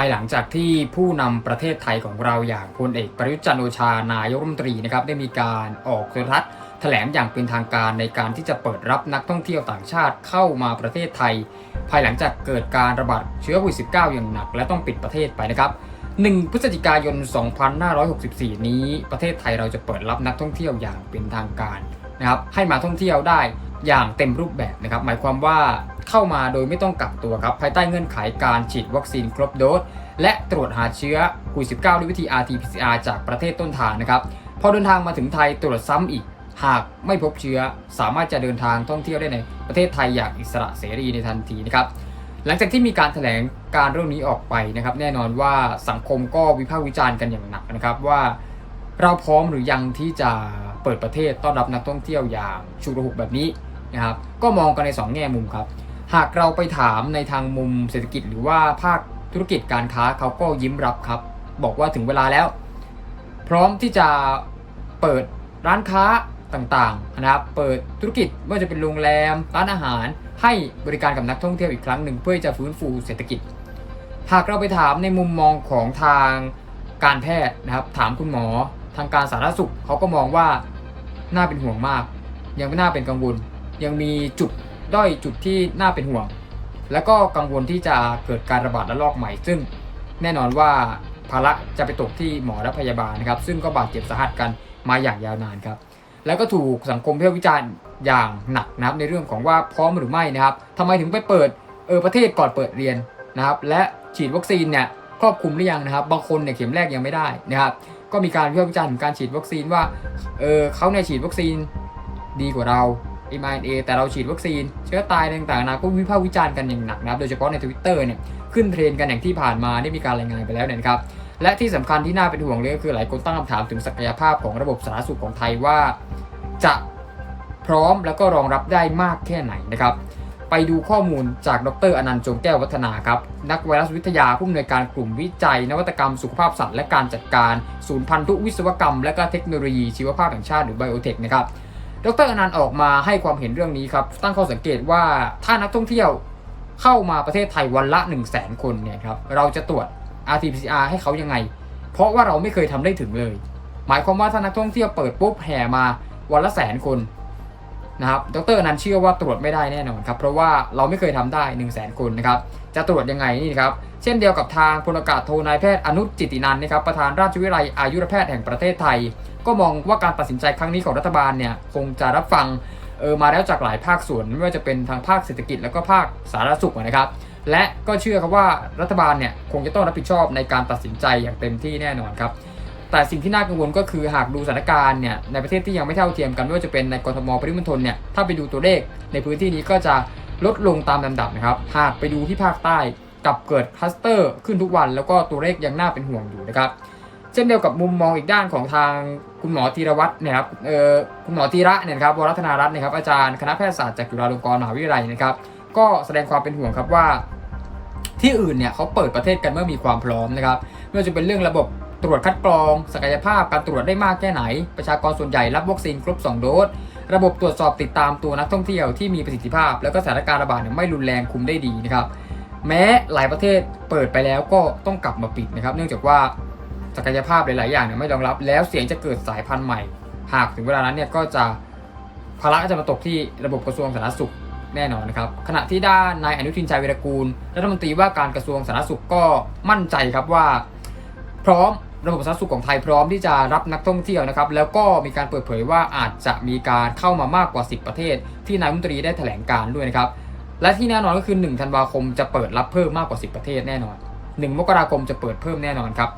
ายหลังจากที่ผู้นำประเทศไทยของเราอย่างพลเอกประยุทธ์จันโอชานายกรัฐมนตรีนะครับได้มีการออกโทรทัศน์แถลงอย่างเป็นทางการในการที่จะเปิดรับนักท่องเที่ยวต่างชาติเข้ามาประเทศไทย ภายหลังจากเกิดการระบาดเชื้อโควิด -19 อย่างหนัก และต้องปิดประเทศไปนะครับ 1 พฤศจิกายน 2564 นี้ ประเทศไทยเราจะเปิดรับนักท่องเที่ยวอย่างเป็นทางการนะครับให้มาท่องเที่ยวได้อย่างเต็มรูปแบบนะครับหมายความว่า เข้ามาโดยไม่ต้องกักตัวครับ ภายใต้เงื่อนไขการฉีดวัคซีนครบโดส และตรวจหาเชื้อโควิด -19 ด้วยวิธี RT-PCR จากประเทศต้นทางนะครับ พอเดินทางมาถึงไทยตรวจซ้ำอีก หากไม่พบเชื้อ สามารถจะเดินทางท่องเที่ยวได้ในประเทศไทยอย่างอิสระเสรีในทันทีนะครับหลังจากที่มีการแถลงการเรื่องนี้ออกไปนะครับ แน่นอนว่าสังคมก็วิพากษ์วิจารณ์กันอย่างหนักนะครับว่าเราพร้อมหรือยังที่จะเปิดประเทศต้อนรับนักท่องเที่ยวอย่างชุกระหุกแบบนี้นะครับ ก็มองกันใน 2 แง่มุมครับ หากเราไปถามในทางมุมเศรษฐกิจหรือว่าภาคธุรกิจการค้าเขาก็ยิ้มรับครับ บอกว่าถึงเวลาแล้ว พร้อมที่จะเปิดร้านค้าต่างๆนะครับเปิดธุรกิจไม่ว่าจะเป็นโรงแรมร้านอาหารให้บริการกับนักท่องเที่ยวอีกครั้งหนึ่งเพื่อจะฟื้นฟูเศรษฐกิจ หากเราไปถามในมุมมองของทางการแพทย์นะครับถามคุณหมอทางการสาธารณสุขเขาก็มองว่าน่าเป็นห่วงมาก ยังไม่น่าเป็นกังวล ยังมีจุด ด้อยจุดที่น่าเป็นห่วง แล้วก็กังวลที่จะเกิดการระบาดระลอกใหม่ ซึ่งแน่นอนว่าภาระจะไปตกที่หมอและพยาบาลนะครับ ซึ่งก็บาดเจ็บสาหัสกันมาอย่างยาวนานครับ แล้วก็ถูกสังคมวิพากษ์วิจารณ์อย่างหนักนะครับในเรื่องของว่าพร้อมหรือไม่นะครับทำไมถึงไปเปิดเออประเทศก่อนเปิดเรียนนะครับ และฉีดวัคซีนเนี่ยครอบคลุมหรือยังนะครับ บางคนเนี่ยเข็มแรกยังไม่ได้นะครับ ก็มีการวิพากษ์วิจารณ์ถึงการฉีดวัคซีนว่าเออเขาเนี่ยฉีดวัคซีนดีกว่าเรา m r n a แต่เราฉีดวัคซีน เชื้อตายต่างๆนะก็วิพากษ์วิจารณ์กันอย่างหนักนะครับ โดยเฉพาะใน Twitter เนี่ยขึ้นเทรนกันอย่างที่ผ่านมาได้มีการรายงานไปแล้วเนี่ยนะครับ และที่สำคัญที่น่าเป็นห่วงเลยก็คือหลายคนตั้งคำถามถึงศักยภาพของระบบสาธารณสุขของไทยว่า จะพร้อมแล้วก็รองรับได้มากแค่ไหนนะครับไปดูข้อมูลจากดรอนันต์จงแก้ววัฒนาครับ นักไวรัสวิทยาผู้อำนวยการกลุ่มวิจัย นวัตกรรมสุขภาพสัตว์และการจัดการ ศูนย์พันธุวิศวกรรม และก็เทคโนโลยีชีวภาพแห่งชาติหรือไบโอเทคนะครับ ดรอนันต์ออกมาให้ความเห็นเรื่องนี้ครับ ตั้งข้อสังเกตว่าถ้านักท่องเที่ยวเข้ามาประเทศไทยวันละ 1 0 0 0 0แสนคนเนี่ยครับเราจะตรวจ RT-PCR ให้เขายังไง เพราะว่าเราไม่เคยทำได้ถึงเลย หมายความว่าถ้านักท่องเที่ยวเปิดปุ๊บแห่มาวันละแสนคน นะครับ ดรนันเชื่อว่าตรวจไม่ได้แน่นอนครับ เพราะว่าเราไม่เคยทำได้ 1 0 0 0 0แสนคนนะครับ จะตรวจยังไงนี่ครับ เช่นเดียวกับทางพลอากาศโทนายแพทย์อนุจิตตินันนะครับ ประธานราชวิทยาลัยอายุรแพทย์แห่งประเทศไทย ก็มองว่าการตัดสินใจครั้งนี้ของรัฐบาลเนี่ยคงจะรับฟังเออมาแล้วจากหลายภาคส่วนไม่ว่าจะเป็นทางภาคเศรษฐกิจแล้วก็ภาคสาธารณสุขนะครับ และก็เชื่อครับว่ารัฐบาลเนี่ยคงจะต้องรับผิดชอบในการตัดสินใจอย่างเต็มที่แน่นอนครับ แต่สิ่งที่น่ากังวลก็คือหากดูสถานการณ์เนี่ยในประเทศที่ยังไม่เท่าเทียมกันไม่ว่าจะเป็นในกรทมปริมณฑลเนี่ยถ้าไปดูตัวเลขในพื้นที่นี้ก็จะลดลงตามลำดับนะครับหากไปดูที่ภาคใต้กลับเกิดคลัสเตอร์ขึ้นทุกวันแล้วก็ตัวเลขยังน่าเป็นห่วงอยู่นะครับเช่นเดียวกับมุมมองอีกด้านของทางคุณหมอธีรวัตรเนี่ยครับเอ่อคุณหมอธีระเนี่ยครับวรัฒนารัตน์นะครับอาจารย์คณะแพทยศาสตร์จากจุฬาลงกรณ์มหาวิทยาลัยนะครับก็แสดงความเป็นห่วงครับว่า ที่อื่นเนี่ยเขาเปิดประเทศกันเมื่อมีความพร้อมนะครับไม่ว่าจะเป็นเรื่องระบบ รวจคัดกรอง ศักยภาพการตรวจได้มากแค่ไหน ประชากรส่วนใหญ่รับวัคซีนครบ 2 โดส ระบบตรวจสอบติดตามตัวนักท่องเที่ยวที่มีประสิทธิภาพ แล้วก็สถานการณ์ระบาดไม่รุนแรงคุมได้ดีนะครับแม้หลายประเทศเปิดไปแล้วก็ต้องกลับมาปิดนะครับ เนื่องจากว่าศักยภาพหลาย ๆ อย่างเนี่ยไม่รองรับ แล้วเสี่ยงจะเกิดสายพันธุ์ใหม่ หากถึงเวลานั้นเนี่ยก็จะภาระจะมาตกที่ระบบกระทรวงสาธารณสุขแน่นอนนะครับ ขณะที่ด้านนายอนุทินชัยเวรกูลรัฐมนตรีว่าการกระทรวงสาธารณสุขก็มั่นใจครับว่า พร้อม ระบบสาธารณสุขของไทยพร้อมที่จะรับนักท่องเที่ยวนะครับ แล้วก็มีการเปิดเผยว่าอาจจะมีการเข้ามามากกว่า 10 ประเทศ ที่นายรัฐมนตรีได้แถลงการด้วยนะครับ และที่แน่นอนก็คือ 1 ธันวาคมจะเปิดรับเพิ่มมากกว่า 10 ประเทศแน่นอน 1 มกราคมจะเปิดเพิ่มแน่นอนครับ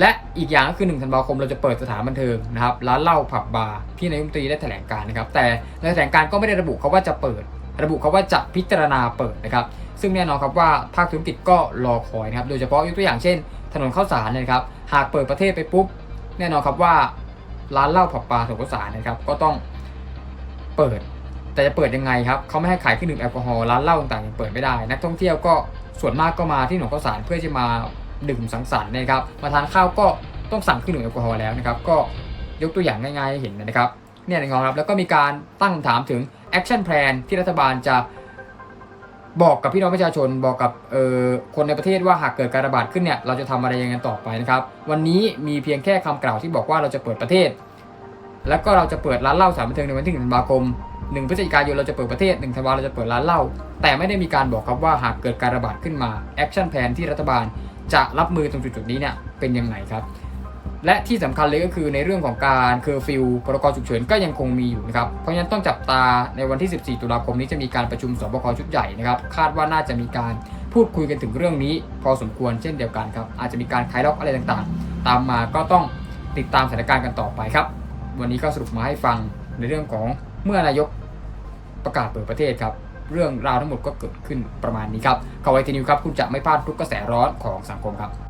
และอีกอย่างก็คือ 1 ธันวาคมเราจะเปิดสถานบันเทิงนะครับ ร้านเหล้าผับบาร์ที่นายรัฐมนตรีได้แถลงการนะครับ แต่ในแถลงการก็ไม่ได้ระบุเขาว่าจะเปิด ระบุเขาว่าจะพิจารณาเปิดนะครับ ซึ่งแน่นอนครับว่าภาคธุรกิจก็รอคอยนะครับ โดยเฉพาะยกตัวอย่างเช่น ถนนข้าวสารเนะครับ หากเปิดประเทศไปปุ๊บ แน่นอนครับว่าร้านเหล้าผับบาถนนข้าวสารนะครับ ก็ต้องเปิด แต่จะเปิดยังไงครับเขาไม่ให้ขายเครื่องดื่มแอลกอฮอล์ร้านเหล้าต่างๆยังเปิดไม่ได้ นักท่องเที่ยวก็ส่วนมากก็มาที่ถนนข้าวสารเพื่อจะมาดื่มสังสรรค์นะครับ มาทานข้าวก็ต้องสั่งเครื่องดื่มแอลกอฮอล์แล้วนะครับ ก็ยกตัวอย่างง่ายๆให้เห็นนะครับ เนี่ยนะครับ แล้วก็มีการตั้งคำถามถึง action plan ที่รัฐบาลจะบอกกับพี่น้องประชาชนบอกกับคนในประเทศว่าหากเกิดการระบาดขึ้นเนี่ยเราจะทำอะไรยังไงต่อไปนะครับ วันนี้มีเพียงแค่คำกล่าวที่บอกว่าเราจะเปิดประเทศ แล้วก็เราจะเปิดร้านเหล้าสานบันเทิงในวันที่1ธันวาคม1พฤศจิกายนเราจะเปิดประเทศ1ธันวาเราจะเปิดร้านเหล้าแต่ไม่ได้มีการบอกครับว่าหากเกิดการระบาดขึ้นมาแอคชั่นแผนที่รัฐบาลจะรับมือตรงจุดๆนี้เนี่ยเป็นยังไงครับ และที่สำคัญเลยก็คือในเรื่องของการเคอร์ฟิวพรกฉุกเฉินก็ยังคงมีอยู่นะครับ เพราะฉะนั้นต้องจับตาในวันที่ 14 ตุลาคมนี้จะมีการประชุมสบคชุดใหญ่นะครับ คาดว่าน่าจะมีการพูดคุยกันถึงเรื่องนี้ พอสมควรเช่นเดียวกันครับ อาจจะมีการคลายล็อกอะไรต่างๆ ตามมาก็ต้องติดตามสถานการณ์กันต่อไปครับ วันนี้ก็สรุปมาให้ฟังในเรื่องของเมื่อนายกประกาศเปิดประเทศครับ เรื่องราวทั้งหมดก็เกิดขึ้นประมาณนี้ครับข่าวไวทีนิวครับ คุณจะไม่พลาดทุกกระแสร้อนของสังคมครับ